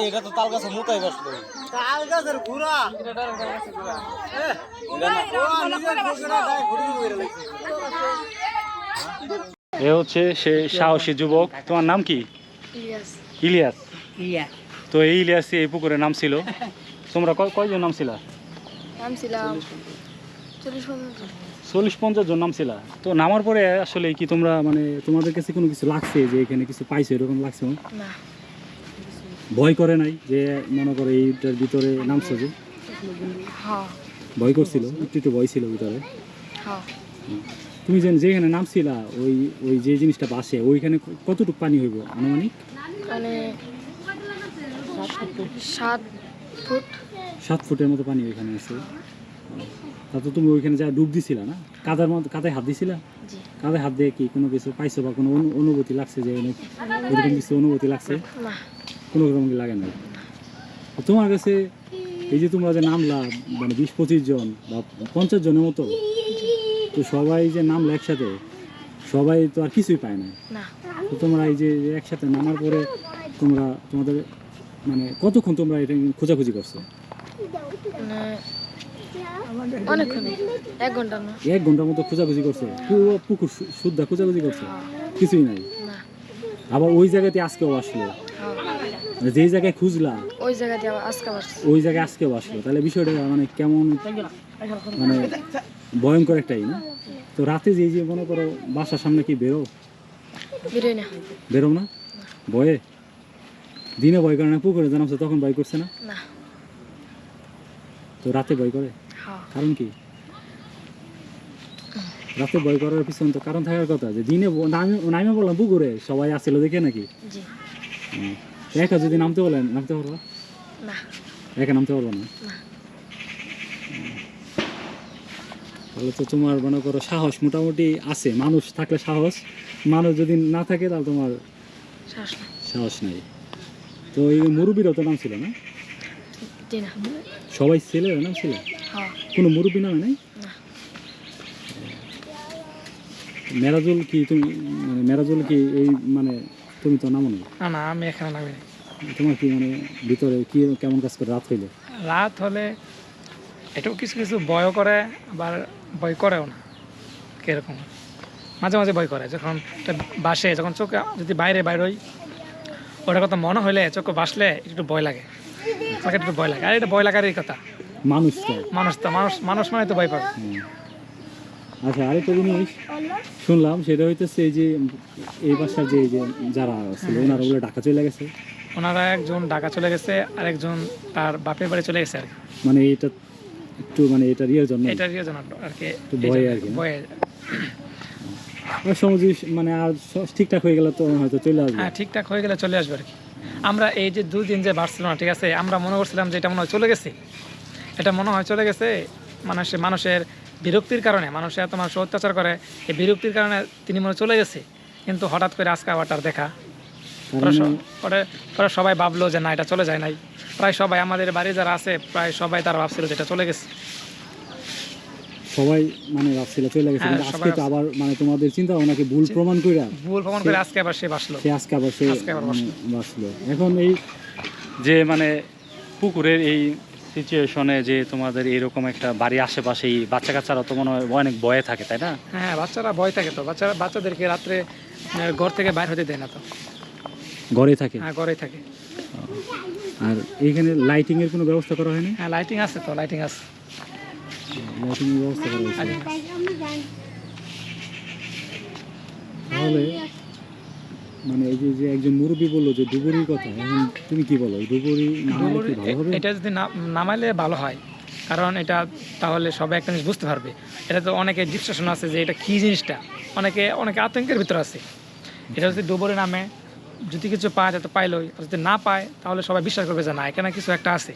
এটা তো তাল গাছে মুতাই বসল তাল গাছের ঘুরে লাগছে এ হচ্ছে সে সাহসী যুবক। তোমার নাম কি? ইলিয়াস। ইয়া তো এই ইলিয়াস এই পুকুরে নাম ছিল। তোমরা কয় কয়জন নাম ছিল? চল্লিশ পঞ্চাশ জন। নাম ছিল। তো নামার পরে আসলে কি তোমরা মানে তোমাদের কাছে কোনো কিছু লাগছে যে এখানে কিছু পাইছো এরকম লাগছে ভয় করে নাই যে মনে করো এইটার ভিতরে নামছো যে? হ্যাঁ। ভয় করছিল একটু একটু ভয় ছিল ভিতরে। হ্যাঁ। তুমি যে যেখানে নামছিলা ওই ওই যে জিনিসটা বাসে ওইখানে কতটুকু পানি হইব আনুমানিক? মানে সাত ফুট। সাত ফুটের মতো পানি ওইখানে আছে। তা তো তুমি ওইখানে যা ডুব দিছিলা না? কাদার মতো কাদায় হাত দিছিলা? কাদায় হাত দিয়ে কি কোনো কিছু পাইছো বা কোনো অনু- অনুভূতি লাগছে যে অনেক এরকম কিছু অনুভূতি লাগছে? কোনো রকম লাগে না তোমার কাছে এই যে তোমরা যে নামলা মানে বিশ পঁচিশ জন বা পঞ্চাশ জনের মতো তো সবাই যে নামলো একসাথে সবাই তো আর কিছুই পায় না না। তো তোমরা এই যে একসাথে নামার পরে তোমরা তোমাদের মানে কতক্ষণ তোমরা এটা খোঁজাখুঁজি করছ? মানে অনেকক্ষণ এক ঘণ্টা না। এক ঘণ্টার মতো খোঁজাখুঁজি করছ? পুরো পুকুর শুদ্ধা খোঁজাখুঁজি করছ? কিছুই নাই? আবার ওই জায়গাতে আজকেও আসলো? হ্যাঁ। যেই জায়গায় খুঁজলা? ওই জায়গাতে আজকে ওই জায়গায় আজকেও আসলো। তাহলে বিষয়টা মানে কেমন মানে ভয়ঙ্কর একটাই না? তো রাতে যে যে মনে করো বাসার সামনে কি বেরো? বেরোই না। বেরো না? ভয়ে? দিনে ভয় করে না পুকুরে জানাচ্ছে তখন ভয় করছে না? তো রাতে ভয় করে? হ্যাঁ। কারণ কি? রাতে ভয় করার পিছনে তো কারণ থাকার কথা যে দিনে নামে বললাম পুকুরে সবাই আসছিল দেখে নাকি? একা যদি নামতে বলেন নামতে পারব? একা নামতে পারব না। তাহলে তো তোমার মনে করো সাহস মোটামুটি আছে মানুষ থাকলে সাহস। মানুষ যদি না থাকে তাহলে তোমার সাহস নাই। তো এই মুরব্বীরাও তো নাম ছিল না? সবাই ছেলে নাম ছিল? হ্যাঁ। কোনো মুরব্বী নামে নাই? না। মেরাজুল কি তুমি মানে মেরাজুল কি এই মানে তুমি তো নামো না না আমি এখানে নামি তোমার কি মানে ভিতরে কি কেমন কাজ করে রাত হইলে? রাত হলে এটাও কিছু কিছু ভয় করে আবার ভয় করেও না কীরকম। মাঝে মাঝে ভয় করে যখন একটা বাসে যখন চোখে যদি বাইরে বাইরে ওটার কথা মনে হইলে চোখে বাসলে একটু ভয় লাগে। আমাকে একটু ভয় লাগে। আর এটা ভয় লাগারই কথা। মানুষ তো। মানুষ তো মানুষ মানুষ মানে তো ভয় পাবে। আচ্ছা আরেকটা জিনিস শুনলাম সেটা হইতেছে এই যে এই বাসার যে যে যারা ছিল ওনারা ওগুলো ঢাকা চলে গেছে। ওনারা একজন ঢাকা চলে গেছে আর একজন তার বাপের বাড়ি চলে গেছে আর মানে এটা একটু মানে এটা রিয়ের জন্য এটার ইয়ে জন্য আর কি। একটু ভয়ে আর কি? ভয়ে। মানে আর ঠিকঠাক হয়ে গেলে তো হয়তো চলে আসবে। হ্যাঁ ঠিকঠাক হয়ে গেলে চলে আসবে আর কি। আমরা এই যে দুদিন যে বাড়ছিলাম ঠিক আছে আমরা মনে করছিলাম যে এটা মনে হয় চলে গেছে। এটা মনে হয় চলে গেছে মানুষের মানুষের বিরক্তির কারণে মানুষ এত মানুষ অত্যাচার করে এই বিরক্তির কারণে তিনি মনে চলে গেছে। কিন্তু হঠাৎ করে আজকে আবার তার দেখা। মানে পরে পরে সবাই ভাবলো যে না এটা চলে যায় নাই। প্রায় সবাই আমাদের বাড়ি যারা আছে প্রায় সবাই তারা ভাবছিল যে এটা চলে গেছে। সবাই মানে ভাবছিল চলে গেছে হ্যাঁ, কিন্তু আজকে তো আবার মানে তোমাদের চিন্তা ভাবনাকে ভুল প্রমাণ কইরা ভুল প্রমাণ করে আজকে আবার সে বাসলো সে আজকে আবার সে বাঁচলো। এখন এই যে মানে পুকুরের এই সিচুয়েশনে যে তোমাদের এরকম একটা বাড়ি আশেপাশে এই বাচ্চা কাচ্চারা তো মনে হয় অনেক ভয়ে থাকে তাই না? হ্যাঁ বাচ্চারা ভয় থাকে তো। বাচ্চারা বাচ্চাদেরকে রাত্রে ঘর থেকে বাইর হতে দেয় না তো। ঘরে থাকে? হ্যাঁ ঘরেই থাকে। আর এইখানে লাইটিং এর কোনো ব্যবস্থা করা হয়নি? হ্যাঁ লাইটিং আছে তো লাইটিং আছে। লাইটিং ব্যবস্থা করা হয়েছে তাহলে মানে এই যে একজন মুরব্বী বলল যে ডুবুরির কথা এখন তুমি কি বলো? ডুবুরি নামালে ভালো হবে? এটা যদি ভালো হয়। কারণ এটা তাহলে সবাই একটা জিনিস বুঝতে পারবে। এটা তো অনেকে ডিসকাশন আছে যে এটা কী জিনিসটা? অনেকে অনেকে আতঙ্কের ভিতর আছে। এটা যদি ডুবরে নামে যদি কিছু পায় তো পাইলই। আর যদি না পায় তাহলে সবাই বিশ্বাস করবে যে না এখানে কিছু একটা আছে।